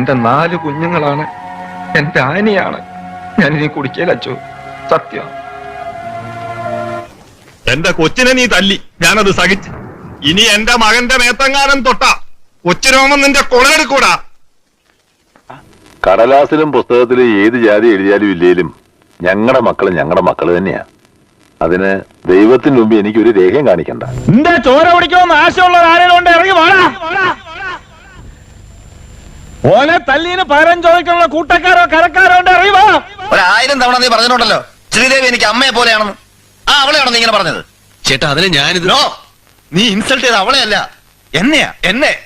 എന്റെ നാല് കുഞ്ഞുങ്ങളാണ്. എന്റെ ആനിയാണ്. ഞാൻ ഇനി കുടിക്കല അച്ചു. സത്യം. എന്റെ കൊച്ചിനെ നീ തല്ലി. ഞാനത് സഹിച്ച്. ഇനി എന്റെ മകന്റെ മേത്തങ്കാനം തൊട്ട. കൊച്ചിനോമം നിന്റെ കൊളയെടുക്കൂടാ കടലാസിലും പുസ്തകത്തിലും ഏത് ജാതി എഴുതിയാലും ഇല്ലേലും ഞങ്ങളുടെ മക്കൾ ഞങ്ങളുടെ മക്കൾ തന്നെയാ. അതിന് ദൈവത്തിന് മുമ്പ് എനിക്കൊരു രേഖയും കാണിക്കണ്ട. ചോര കുടിക്കുമെന്ന് ആശയമുള്ള ആരെങ്കിലും ഉണ്ട് ഇറങ്ങി വാടാ. ഓനെ തല്ലീന് പകരം ചോദിക്കാനുള്ള കൂട്ടക്കാരോ കരക്കാരോ ഉണ്ട് അറിയുമോ ഒരായിരം തവണ നീ പറഞ്ഞിട്ടുണ്ടല്ലോ. ശ്രീദേവി എനിക്ക് അമ്മയെ പോലെയാണെന്ന്. ആ അവളെയാണോ നീ ഇങ്ങനെ പറഞ്ഞത്. ചേട്ടാ അതിന് ഞാനിത് നോ നീ ഇൻസൾട്ട് ചെയ്ത അവളെയല്ല. എന്നെയാ എന്നെ.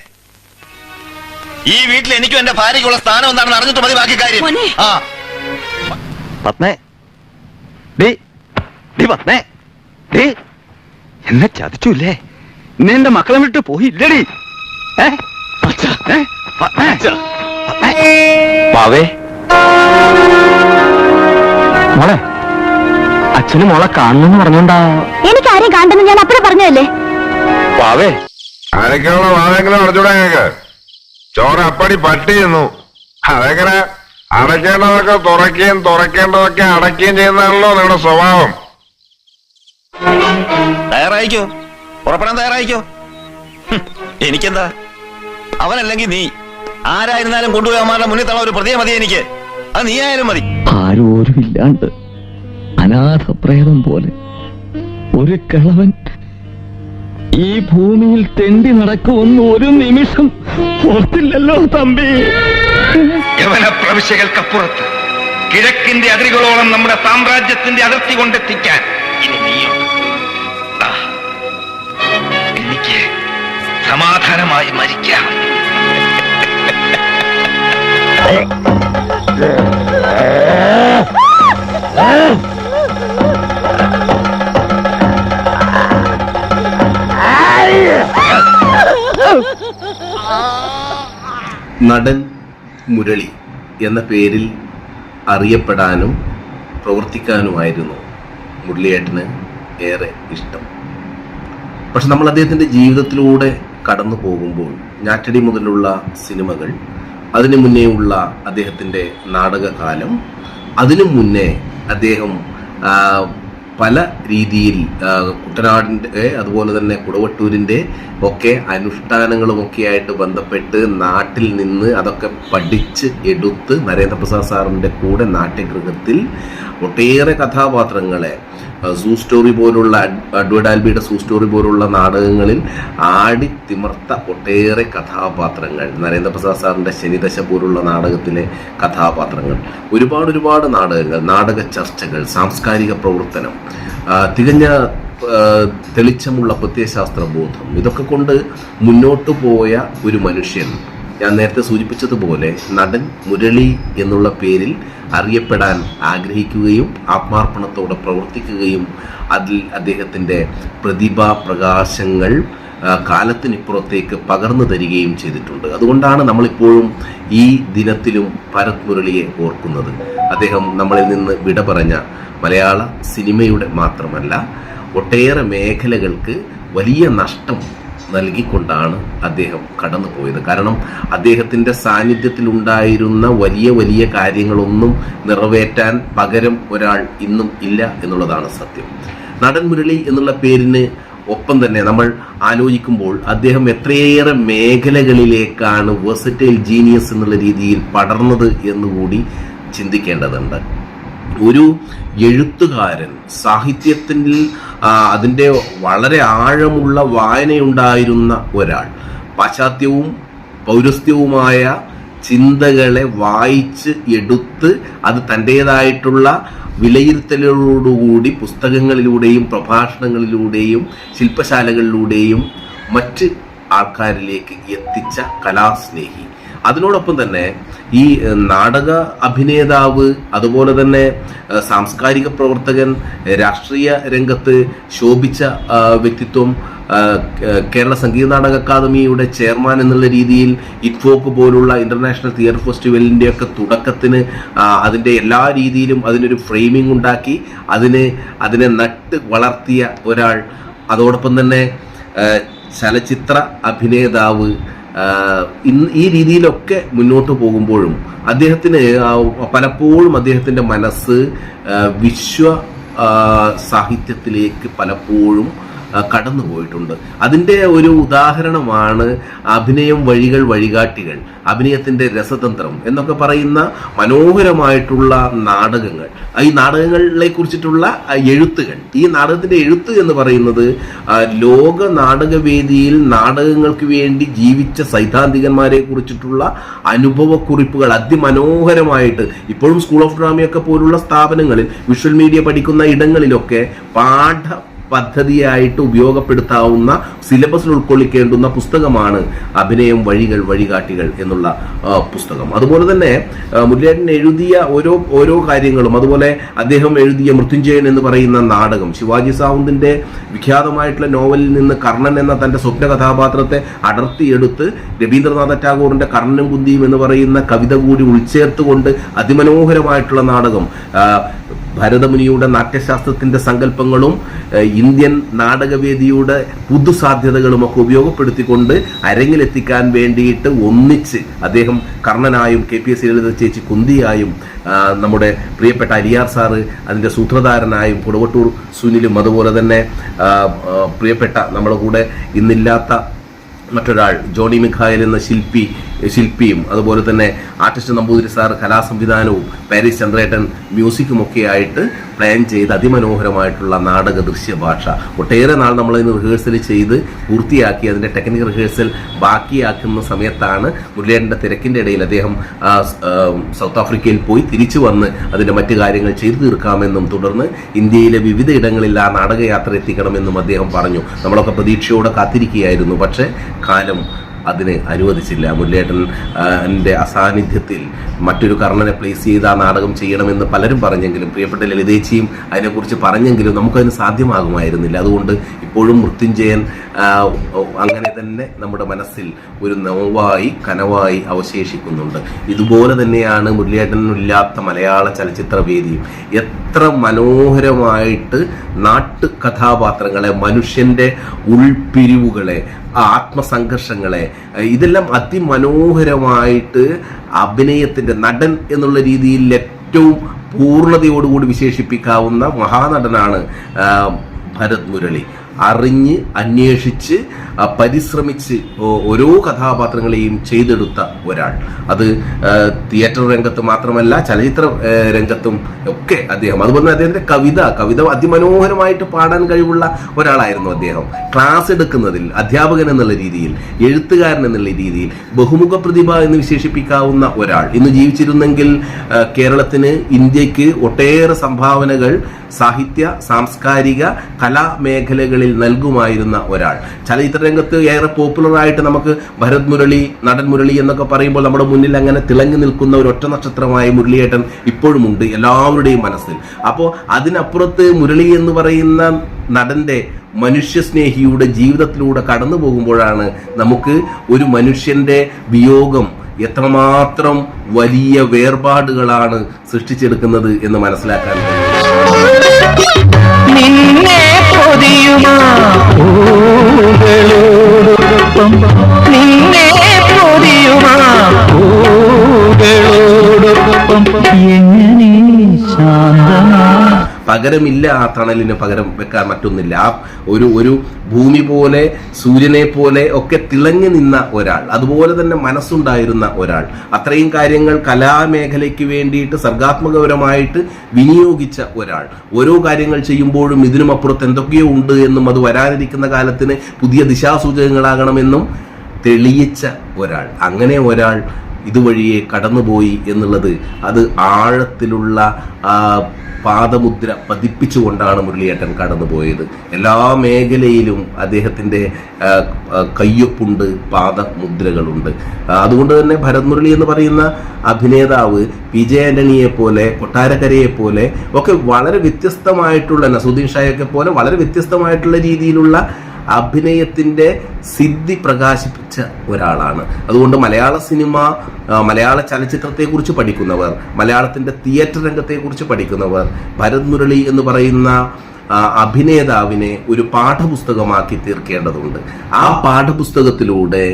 ഈ വീട്ടിൽ എനിക്കും എന്റെ ഭാര്യയ്ക്കുള്ള സ്ഥാനം എന്താണെന്ന് അറിഞ്ഞിട്ട് മതി ബാക്കി കാര്യം. മോനെ. ആ. പത്മേ. ഡേ ഡേ പത്മേ. ഡേ എന്നെ ചതിച്ചില്ലേ? ഇന്ന് എന്റെ മക്കളെ വിട്ട് പോയില്ലടി. ഏ? ഏ? പാവേ. മോളെ അച്ഛന് മോളെ കാണണമെന്ന് പറഞ്ഞോണ്ടാ. എനിക്ക് ആരെയും കാണണ്ടെന്ന് ഞാൻ അപ്പഴേ പറഞ്ഞതല്ലേ? പാവേ. ആരൊക്കെയുള്ള വാദങ്ങളും അടച്ചൂടെ ഞങ്ങൾക്ക് ചോറ് അപ്പടി പട്ടി ചെന്നു അതെങ്ങനെ? അടയ്ക്കേണ്ടതൊക്കെ തുറക്കുകയും തുറക്കേണ്ടതൊക്കെ അടയ്ക്കുകയും ചെയ്യുന്നതാണല്ലോ നിങ്ങളുടെ സ്വഭാവം. തയ്യാറായിക്കോ പുറപ്പെടാൻ തയ്യാറായിക്കോ എനിക്കെന്താ? അവനല്ലെങ്കിൽ നീ ആരായിരുന്നാലും കൊണ്ടുപോയി അവന്മാരുടെ മുന്നിൽ തള്ള ഒരു പ്രതിയെ മതി എനിക്ക്. അത് നീ ആയാലും മതി ആരോരും ഇല്ലാണ്ട് അനാഥ പ്രേതം പോലെ ഒരു കിളവൻ ഈ ഭൂമിയിൽ തെണ്ടി നടക്കുമെന്ന് ഒരു നിമിഷം ഓർത്തില്ലല്ലോ തമ്പി. പ്രവിശ്യകൾക്കപ്പുറത്ത് കിഴക്കിന്റെ അതിരുകളോളം നമ്മുടെ സാമ്രാജ്യത്തിന്റെ അതിർത്തി കൊണ്ടെത്തിക്കാൻ ഇനി നീയുണ്ട് എനിക്ക് സമാധാനമായി മരിക്കാം. നടൻ മുരളി എന്ന പേരിൽ അറിയപ്പെടാനും പ്രവർത്തിക്കാനുമായിരുന്നു മുരളിയേട്ടന് ഏറെ ഇഷ്ടം. പക്ഷെ നമ്മൾ അദ്ദേഹത്തിന്റെ ജീവിതത്തിലൂടെ കടന്നു പോകുമ്പോൾ ഞാറ്റടി മുതലുള്ള സിനിമകൾ അതിനു മുന്നേ ഉള്ള അദ്ദേഹത്തിന്റെ നാടകകാലം അതിനു മുന്നേ അദ്ദേഹം പല രീതിയിൽ കുട്ടനാടിന്റെ അതുപോലെ തന്നെ കുടവട്ടൂരിന്റെ ഒക്കെ അനുഷ്ഠാനങ്ങളുമൊക്കെ ആയിട്ട് ബന്ധപ്പെട്ട് നാട്ടിൽ നിന്ന് അതൊക്കെ പഠിച്ച് എടുത്ത് നരേന്ദ്രപ്രസാദ് സാറിന്റെ കൂടെ നാട്യഗൃഹത്തിൽ ഒട്ടേറെ കഥാപാത്രങ്ങളെ സൂ സ്റ്റോറി പോലുള്ള അഡ്വേർഡ് ആൽബിയുടെ സൂ സ്റ്റോറി പോലുള്ള നാടകങ്ങളിൽ ആടി തിമർത്ത ഒട്ടേറെ കഥാപാത്രങ്ങൾ നരേന്ദ്രപ്രസാദ് സാറിന്റെ ശനിദശ പോലുള്ള നാടകത്തിലെ കഥാപാത്രങ്ങൾ ഒരുപാട് ഒരുപാട് നാടകങ്ങൾ നാടക ചർച്ചകൾ സാംസ്കാരിക പ്രവർത്തനം തികഞ്ഞ തെളിച്ചമുള്ള പ്രത്യയശാസ്ത്ര ബോധം ഇതൊക്കെ കൊണ്ട് മുന്നോട്ട് പോയ ഒരു മനുഷ്യൻ. ഞാൻ നേരത്തെ സൂചിപ്പിച്ചതുപോലെ നടൻ മുരളി എന്നുള്ള പേരിൽ അറിയപ്പെടാൻ ആഗ്രഹിക്കുകയും ആത്മാർപ്പണത്തോടെ പ്രവർത്തിക്കുകയും അതിൽ അദ്ദേഹത്തിന്റെ പ്രതിഭാ പ്രകാശങ്ങൾ കാലത്തിനിപ്പുറത്തേക്ക് പകർന്നു തരികയും ചെയ്തിട്ടുണ്ട്. അതുകൊണ്ടാണ് നമ്മളിപ്പോഴും ഈ ദിനത്തിലും ഭരത് മുരളിയെ ഓർക്കുന്നത്. അദ്ദേഹം നമ്മളിൽ നിന്ന് വിട പറഞ്ഞ മലയാള സിനിമയുടെ മാത്രമല്ല ഒട്ടേറെ മേഖലകൾക്ക് വലിയ നഷ്ടം നൽകിക്കൊണ്ടാണ് അദ്ദേഹം കടന്നു പോയത് കാരണം അദ്ദേഹത്തിന്റെ സാന്നിധ്യത്തിലുണ്ടായിരുന്ന വലിയ വലിയ കാര്യങ്ങളൊന്നും നിറവേറ്റാൻ പകരം ഒരാൾ ഇന്നും ഇല്ല എന്നുള്ളതാണ് സത്യം. നടൻ മുരളി എന്നുള്ള പേരിന് ഒപ്പം തന്നെ നമ്മൾ ആലോചിക്കുമ്പോൾ അദ്ദേഹം എത്രയേറെ മേഖലകളിലേക്കാണ് വേഴ്സറ്റൈൽ ജീനിയസ് എന്നുള്ള രീതിയിൽ പടർന്നത് എന്നുകൂടി ചിന്തിക്കേണ്ടതുണ്ട്. ഒരു എഴുത്തുകാരൻ സാഹിത്യത്തിൽ അതിന്റെ വളരെ ആഴമുള്ള വായനയുണ്ടായിരുന്ന ഒരാൾ. പാശ്ചാത്യവും പൗരസ്ത്യവുമായ ചിന്തകളെ വായിച്ച് എടുത്ത് അത് തന്റേതായിട്ടുള്ള വിലയിരുത്തലുകളോടുകൂടി പുസ്തകങ്ങളിലൂടെയും പ്രഭാഷണങ്ങളിലൂടെയും ശില്പശാലകളിലൂടെയും മറ്റ് ആൾക്കാരിലേക്ക് എത്തിച്ച കലാസ്നേഹി. അതിനോടൊപ്പം തന്നെ ഈ നാടക അഭിനേതാവ് അതുപോലെ തന്നെ സാംസ്കാരിക പ്രവർത്തകൻ രാഷ്ട്രീയ രംഗത്ത് ശോഭിച്ച വ്യക്തിത്വം കേരള സംഗീത നാടക അക്കാദമിയുടെ ചെയർമാൻ എന്നുള്ള രീതിയിൽ ഇറ്റ്ഫോക്ക് പോലുള്ള ഇന്റർനാഷണൽ തിയേറ്റർ ഫെസ്റ്റിവലിന്റെ ഒക്കെ തുടക്കത്തിന് അതിന്റെ എല്ലാ രീതിയിലും അതിനൊരു ഫ്രെയിമിംഗ് ഉണ്ടാക്കി അതിന് അതിനെ നട്ട് വളർത്തിയ ഒരാൾ. അതോടൊപ്പം തന്നെ ചലച്ചിത്ര അഭിനേതാവ് ഈ രീതിയിലൊക്കെ മുന്നോട്ട് പോകുമ്പോഴും അദ്ദേഹത്തിന് പലപ്പോഴും അദ്ദേഹത്തിന്റെ മനസ്സ് വിശ്വ സാഹിത്യത്തിലേക്ക് പലപ്പോഴും ആ, കടന്നുപോയിട്ടുണ്ട്. അതിന്റെ ഒരു ഉദാഹരണമാണ് അഭിനയം വഴികൾ വഴികാട്ടികൾ അഭിനയത്തിന്റെ രസതന്ത്രം എന്നൊക്കെ പറയുന്ന മനോഹരമായിട്ടുള്ള നാടകങ്ങൾ. ഈ നാടകങ്ങളെ കുറിച്ചിട്ടുള്ള എഴുത്തുകൾ. ഈ നാടകത്തിന്റെ എഴുത്ത് എന്ന് പറയുന്നത് ലോക നാടകവേദിയിൽ നാടകങ്ങൾക്ക് വേണ്ടി ജീവിച്ച സൈദ്ധാന്തികന്മാരെ കുറിച്ചിട്ടുള്ള അനുഭവക്കുറിപ്പുകൾ അതിമനോഹരമായിട്ട് ഇപ്പോഴും സ്കൂൾ ഓഫ് ഡ്രാമയൊക്കെ പോലുള്ള സ്ഥാപനങ്ങളിൽ വിഷ്വൽ മീഡിയ പഠിക്കുന്ന ഇടങ്ങളിലൊക്കെ പാഠ പദ്ധതിയായിട്ട് ഉപയോഗപ്പെടുത്താവുന്ന സിലബസിൽ ഉൾക്കൊള്ളിക്കേണ്ടുന്ന പുസ്തകമാണ് അഭിനയം വഴികൾ വഴികാട്ടികൾ എന്നുള്ള പുസ്തകം. അതുപോലെ തന്നെ മുല്ലേട്ടൻ എഴുതിയ ഓരോ ഓരോ കാര്യങ്ങളും അതുപോലെ അദ്ദേഹം എഴുതിയ മൃത്യുഞ്ജയൻ എന്ന് പറയുന്ന നാടകം ശിവാജി സാവന്തിന്റെ വിഖ്യാതമായിട്ടുള്ള നോവലിൽ നിന്ന് കർണൻ എന്ന തന്റെ സ്വപ്ന കഥാപാത്രത്തെ അടർത്തിയെടുത്ത് രവീന്ദ്രനാഥ ടാഗോറിന്റെ കർണനും കുന്തിയും എന്ന് പറയുന്ന കവിത കൂടി ഉൾച്ചേർത്തുകൊണ്ട് അതിമനോഹരമായിട്ടുള്ള നാടകം ഭരതമുനിയുടെ നാട്യശാസ്ത്രത്തിന്റെ സങ്കല്പങ്ങളും ഇന്ത്യൻ നാടകവേദിയുടെ പുതുസാധ്യതകളും ഒക്കെ ഉപയോഗപ്പെടുത്തിക്കൊണ്ട് അരങ്ങിലെത്തിക്കാൻ വേണ്ടിയിട്ട് ഒന്നിച്ച് അദ്ദേഹം കർണനായും കെ പി എസ് ലളിത ചേച്ചി കുന്തിയായും നമ്മുടെ പ്രിയപ്പെട്ട അലിയാർ സാറ് അതിന്റെ സൂത്രധാരനായും കുടവട്ടൂർ സുനിലും അതുപോലെ തന്നെ പ്രിയപ്പെട്ട നമ്മുടെ കൂടെ ഇന്നില്ലാത്ത മറ്റൊരാൾ ജോണി മിഖായൽ എന്ന ശില്പി ശില്പിയും അതുപോലെ തന്നെ ആർട്ടിസ്റ്റ് നമ്പൂതിരി സാർ കലാസംവിധാനവും പാരീസ് ചന്ദ്രേട്ടൻ മ്യൂസിക്കും ഒക്കെ ആയിട്ട് പ്ലാൻ ചെയ്ത് അതിമനോഹരമായിട്ടുള്ള നാടക ദൃശ്യഭാഷ. ഒട്ടേറെ നാൾ നമ്മൾ ഇന്ന് റിഹേഴ്സൽ ചെയ്ത് പൂർത്തിയാക്കി അതിന്റെ ടെക്നിക്കൽ റിഹേഴ്സൽ ബാക്കിയാക്കുന്ന സമയത്താണ് മുരളിയേട്ടന്റെ തിരക്കിന്റെ ഇടയിൽ അദ്ദേഹം സൗത്ത് ആഫ്രിക്കയിൽ പോയി തിരിച്ചു വന്ന് അതിന്റെ മറ്റു കാര്യങ്ങൾ ചെയ്തു തീർക്കാമെന്നും തുടർന്ന് ഇന്ത്യയിലെ വിവിധ ഇടങ്ങളിൽ ആ നാടകയാത്ര എത്തിക്കണമെന്നും അദ്ദേഹം പറഞ്ഞു. നമ്മളൊക്കെ പ്രതീക്ഷയോടെ കാത്തിരിക്കുകയായിരുന്നു. പക്ഷേ കാലം അതിന് അനുവദിച്ചില്ല. മുല്ലേട്ടൻ എന്റെ അസാന്നിധ്യത്തിൽ മറ്റൊരു കർണനെ പ്ലേസ് ചെയ്ത് ആ നാടകം ചെയ്യണമെന്ന് പലരും പറഞ്ഞെങ്കിലും പ്രിയപ്പെട്ട ലളിതേച്ചിയും അതിനെക്കുറിച്ച് പറഞ്ഞെങ്കിലും നമുക്കതിന് സാധ്യമാകുമായിരുന്നില്ല. അതുകൊണ്ട് ഇപ്പോഴും മൃത്യുഞ്ജയൻ അങ്ങനെ തന്നെ നമ്മുടെ മനസ്സിൽ ഒരു നോവായി കനവായി അവശേഷിക്കുന്നുണ്ട്. ഇതുപോലെ തന്നെയാണ് മുരളിയേട്ടനില്ലാത്ത മലയാള ചലച്ചിത്ര വേദിയും എത്ര മനോഹരമായിട്ട് നാട്ടു കഥാപാത്രങ്ങളെ മനുഷ്യന്റെ ഉൾപിരിവുകളെ ആത്മസംഘർഷങ്ങളെ ഇതെല്ലാം അതിമനോഹരമായിട്ട് അഭിനയത്തിന്റെ നടൻ എന്നുള്ള രീതിയിൽ ഏറ്റവും പൂർണതയോടുകൂടി വിശേഷിപ്പിക്കാവുന്ന മഹാനടനാണ് ഭരത് മുരളി. അറിഞ്ഞ് അന്വേഷിച്ച് പരിശ്രമിച്ച് ഓരോ കഥാപാത്രങ്ങളെയും ചെയ്തെടുത്ത ഒരാൾ. അത് തിയേറ്റർ രംഗത്ത് മാത്രമല്ല ചലച്ചിത്ര രംഗത്തും ഒക്കെ അദ്ദേഹം. അതുപോലെ അദ്ദേഹത്തിന്റെ കവിത കവിത അതിമനോഹരമായിട്ട് പാടാൻ കഴിവുള്ള ഒരാളായിരുന്നു അദ്ദേഹം. ക്ലാസ് എടുക്കുന്നതിൽ അധ്യാപകൻ എന്നുള്ള രീതിയിൽ എഴുത്തുകാരൻ എന്നുള്ള രീതിയിൽ ബഹുമുഖ പ്രതിഭ എന്ന് വിശേഷിപ്പിക്കാവുന്ന ഒരാൾ. ഇന്ന് ജീവിച്ചിരുന്നെങ്കിൽ കേരളത്തിന് ഇന്ത്യയ്ക്ക് ഒട്ടേറെ സംഭാവനകൾ സാഹിത്യ സാംസ്കാരിക കലാമേഖലകളിൽ നൽകുമായിരുന്ന ഒരാൾ. ചലച്ചിത്ര രംഗത്ത് ഏറെ പോപ്പുലർ ആയിട്ട് നമുക്ക് ഭരത് മുരളി നടൻ മുരളി എന്നൊക്കെ പറയുമ്പോൾ നമ്മുടെ മുന്നിൽ അങ്ങനെ തിളങ്ങി നിൽക്കുന്ന ഒരു ഒറ്റ നക്ഷത്രമായ മുരളിയേട്ടൻ ഇപ്പോഴുമുണ്ട് എല്ലാവരുടെയും മനസ്സിൽ. അപ്പോൾ അതിനപ്പുറത്ത് മുരളി എന്ന് പറയുന്ന നടന്റെ മനുഷ്യസ്നേഹിയുടെ ജീവിതത്തിലൂടെ കടന്നു പോകുമ്പോഴാണ് നമുക്ക് ഒരു മനുഷ്യന്റെ വിയോഗം എത്രമാത്രം വലിയ വേർപാടുകളാണ് സൃഷ്ടിച്ചെടുക്കുന്നത് എന്ന് മനസ്സിലാക്കാൻ കഴിയും നിന്നെ പൊതിയുമാ. പൂകളോടൊപ്പം നിന്നെ പൊതിയുമാ. പൂകളോടൊപ്പം എങ്ങനെ ശാന്തമാ പകരമില്ല ആ തണലിന് പകരം വെക്കാൻ മറ്റൊന്നില്ല. ആ ഒരു ഒരു ഭൂമി പോലെ സൂര്യനെ പോലെ ഒക്കെ തിളങ്ങി നിന്ന ഒരാൾ അതുപോലെ തന്നെ മനസ്സുണ്ടായിരുന്ന ഒരാൾ അത്രയും കാര്യങ്ങൾ കലാമേഖലയ്ക്ക് വേണ്ടിയിട്ട് സർഗാത്മകപരമായിട്ട് വിനിയോഗിച്ച ഒരാൾ. ഓരോ കാര്യങ്ങൾ ചെയ്യുമ്പോഴും ഇതിനും അപ്പുറത്ത് എന്തൊക്കെയോ ഉണ്ട് എന്നും അത് വരാനിരിക്കുന്ന കാലത്തിന് പുതിയ ദിശാസൂചകങ്ങളാകണമെന്നും തെളിയിച്ച ഒരാൾ. അങ്ങനെ ഒരാൾ ഇതുവഴിയെ കടന്നുപോയി എന്നുള്ളത് അത് ആഴത്തിലുള്ള പാദമുദ്ര പതിപ്പിച്ചുകൊണ്ടാണ് മുരളിയേട്ടൻ കടന്നുപോയത്. എല്ലാ മേഖലയിലും അദ്ദേഹത്തിന്റെ കയ്യൊപ്പുണ്ട് പാദമുദ്രകളുണ്ട്. അതുകൊണ്ട് തന്നെ ഭരത് മുരളി എന്ന് പറയുന്ന അഭിനേതാവ് പി ജെ പോലെ കൊട്ടാരക്കരയെ പോലെ ഒക്കെ വളരെ വ്യത്യസ്തമായിട്ടുള്ള നസുദ്ദീൻ ഷായൊക്കെ പോലെ വളരെ വ്യത്യസ്തമായിട്ടുള്ള രീതിയിലുള്ള അഭിനയത്തിന്റെ സിദ്ധി പ്രകാശിപ്പിച്ച ഒരാളാണ്. അതുകൊണ്ട് മലയാള സിനിമ മലയാള ചലച്ചിത്രത്തെക്കുറിച്ച് പഠിക്കുന്നവർ മലയാളത്തിന്റെ തിയേറ്റർ രംഗത്തെക്കുറിച്ച് പഠിക്കുന്നവർ ഭരത് മുരളി എന്ന് പറയുന്ന അഭിനേതാവിനെ ഒരു പാഠപുസ്തകമാക്കി തീർക്കേണ്ടതുണ്ട്. ആ പാഠപുസ്തകത്തിലൂടെ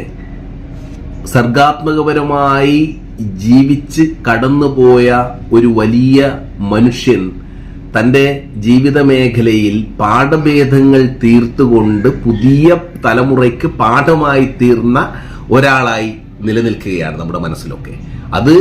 സർഗാത്മകപരമായി ജീവിച്ച് കടന്നുപോയ ഒരു വലിയ മനുഷ്യൻ തന്റെ ജീവിത മേഖലയിൽ പാഠഭേദങ്ങൾ തീർത്തുകൊണ്ട് പുതിയ തലമുറയ്ക്ക് പാഠമായി തീർന്ന ഒരാളായി നിലനിൽക്കുകയാണ് നമ്മുടെ മനസ്സിലൊക്കെ. അത്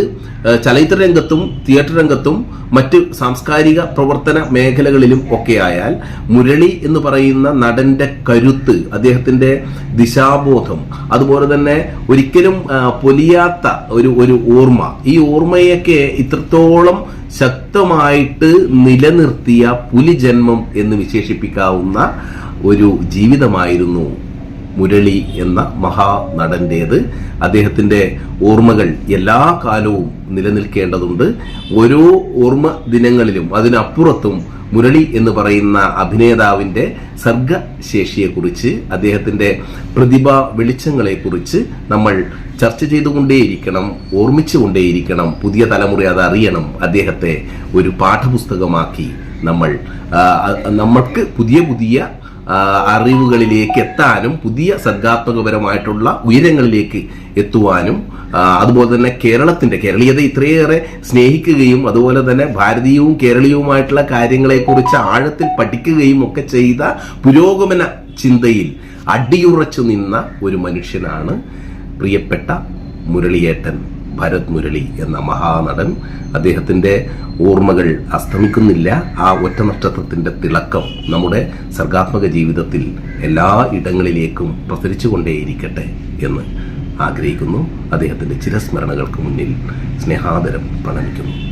ചലച്ചിത്ര രംഗത്തും തിയേറ്റർ രംഗത്തും മറ്റ് സാംസ്കാരിക പ്രവർത്തന മേഖലകളിലും ഒക്കെ ആയാൽ മുരളി എന്ന് പറയുന്ന നടന്റെ കരുത്ത് അദ്ദേഹത്തിന്റെ ദിശാബോധം അതുപോലെ തന്നെ ഒരിക്കലും പൊലിയാത്ത ഒരു ഒരു ഓർമ്മ. ഈ ഓർമ്മയൊക്കെ ഇത്രത്തോളം ശക്തമായിട്ട് നിലനിർത്തിയ പുലിജന്മം എന്ന് വിശേഷിപ്പിക്കാവുന്ന ഒരു ജീവിതമായിരുന്നു മുരളി എന്ന മഹാനടന്റേത് അദ്ദേഹത്തിന്റെ ഓർമ്മകൾ എല്ലാ കാലവും നിലനിൽക്കേണ്ടതുണ്ട്. ഓരോ ഓർമ്മ ദിനങ്ങളിലും അതിനപ്പുറത്തും മുരളി എന്ന് പറയുന്ന അഭിനേതാവിന്റെ സർഗശേഷിയെക്കുറിച്ച് അദ്ദേഹത്തിന്റെ പ്രതിഭ വെളിച്ചങ്ങളെക്കുറിച്ച് നമ്മൾ ചർച്ച ചെയ്തുകൊണ്ടേയിരിക്കണം ഓർമ്മിച്ചുകൊണ്ടേയിരിക്കണം പുതിയ തലമുറ അത് അറിയണം. അദ്ദേഹത്തെ ഒരു പാഠപുസ്തകമാക്കി നമ്മൾ നമ്മൾക്ക് പുതിയ പുതിയ അറിവുകളിലേക്ക് എത്താനും പുതിയ സർഗാത്മകപരമായിട്ടുള്ള ഉയരങ്ങളിലേക്ക് എത്തുവാനും അതുപോലെ തന്നെ കേരളത്തിന്റെ കേരളീയത ഇത്രയേറെ സ്നേഹിക്കുകയും അതുപോലെ തന്നെ ഭാരതീയവും കേരളീയവുമായിട്ടുള്ള കാര്യങ്ങളെക്കുറിച്ച് ആഴത്തിൽ പഠിക്കുകയും ഒക്കെ ചെയ്ത പുരോഗമന ചിന്തയിൽ അടിയുറച്ചു നിന്ന ഒരു മനുഷ്യനാണ് പ്രിയപ്പെട്ട മുരളിയേട്ടൻ. ഭരത് മുരളി എന്ന മഹാനടൻ അദ്ദേഹത്തിന്റെ ഓർമ്മകൾ അസ്തമിക്കുന്നില്ല. ആ ഒറ്റ നക്ഷത്രത്തിന്റെ തിളക്കം നമ്മുടെ സർഗാത്മക ജീവിതത്തിൽ എല്ലാ ഇടങ്ങളിലേക്കും പ്രസരിച്ചുകൊണ്ടേയിരിക്കട്ടെ എന്ന് ആഗ്രഹിക്കുന്നു. അദ്ദേഹത്തിന്റെ ചിരസ്മരണകൾക്ക് മുന്നിൽ സ്നേഹാദരം പ്രണമിക്കുന്നു.